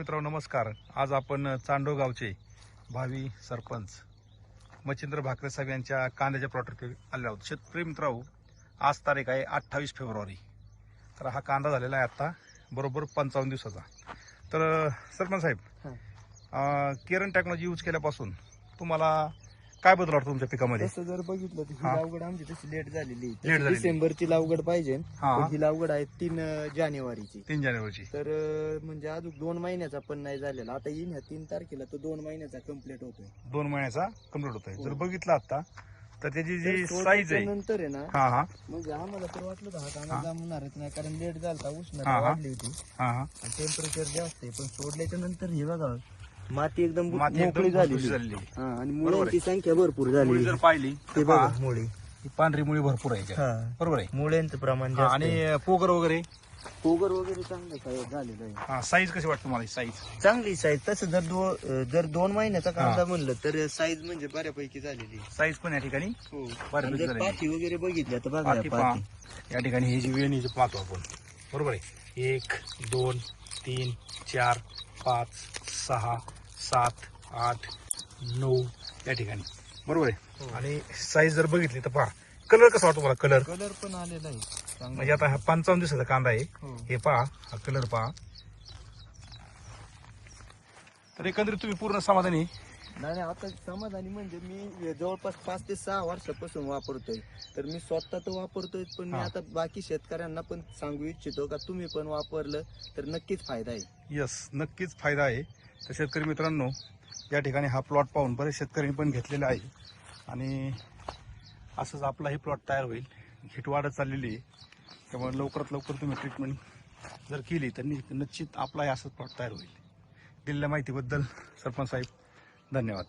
मित्रांनो नमस्कार. आज आपण चांडो गावचे भावी सरपंच मच्छिंद्र भाकरे साहेब यांच्या कांद्याच्या प्लॉटवरती आले आहोत. शेतकरी मित्रांनो आज तारीख आहे अठ्ठावीस फेब्रुवारी. तर हा कांदा झालेला आहे आता बरोबर पंचावन्न दिवसाचा. तर सरपंच साहेब केरन टेक्नॉलॉजी यूज केल्यापासून तुम्हाला काय बदल वाटतो तुमच्या पिकामध्ये? तसं जर बघितलं तर ही. लागवड आमची तशी लेट झालेली आहे. Late झालेली. डिसेंबरची लागवड पाहिजे. हा. पण ही लागवड आहे तीन अं, जानेवारीची. तीन जानेवारीची. तर अं, म्हणजे अजून दोन महिन्याचा पण नाही झालेला. आता येईन ह्या तीन तारखेला तो दोन महिन्याचा कंप्लीट होतोय. दोन महिन्याचा कंप्लीट होत आहे हो. जर बघितलं आता तर त्याची जी तर साईज आहे. नंतर आहे ना हा हा. म्हणजे आम्हाला तर वाटलं होतं हा. कांदा जमणारच नाही कारण लेट झालता उष्णता हा. वाढली होती. हा हा. टेम्परेचर जास्त आहे. पण सोडल्याच्या नंतर हे बघा माती एकदम माती एकदम मोकळी झाली भुसभुशीत झालेली. हा आणि. मुळ्यांची संख्या भरपूर मुळी झाली जर पाहिली ते तर बघा पहा, मुळे ही पांढरी मुळी भरपूर आहे याच्यात. हा बरोबर आहे मुळ्यांचं प्रमाण हा, जास्त आणि आहे. पोगर वगैरे पोगर वगैरे चांगलं काय झालेलं आहे हा साईज कशी वाटते तुम्हाला साईज चांगली साईज तसं जर दो जर दोन महिन्याचा. कांदा म्हणलं तर साईज म्हणजे बऱ्यापैकी झालेली आहे. साईज पण या ठिकाणी हो बऱ्यापैकी आणि जर झालेली. पाठी वगैरे बघितल्या तर बघा पाती या पहा पाती. या ठिकाणी ही जी वेणी जी पाहतो आपण बरोबर आहे एक दोन तीन चार पाच सहा सात आठ नऊ या ठिकाणी. बरोबर आहे? हो. आणि साईज जर बघितली तर पहा कलर कसा वाटतो मला कलर कलर पण आलेला आहे. म्हणजे आता हा पंचावन्न दिवसाचा कांदा आहे. हो. हे पहा हा कलर पहा. तर एकंदरीत तुम्ही पूर्ण समाधानी नाही नाही आता समाधानी म्हणजे मी जवळपास पाच ते सहा वर्षापासून वापरतोय. तर मी स्वतः तर वापरतोय पण मी हा. आता बाकी शेतकऱ्यांना पण सांगू इच्छितो का तुम्ही पण वापरलं तर नक्कीच फायदा आहे. यस नक्कीच फायदा आहे. तर शेतकरी मित्रांनो या ठिकाणी हा प्लॉट पाहून बरेच शेतकऱ्यांनी पण घेतलेला आहे. आणि असंच आपलाही प्लॉट तयार होईल. हिट वाढत चाललेली आहे. त्यामुळे लवकरात लवकर तुम्ही ट्रीटमेंट जर केली तर नि- निश्चित आपलाही असंच प्लॉट तयार होईल. दिलेल्या माहितीबद्दल सरपंच साहेब धन्यवाद.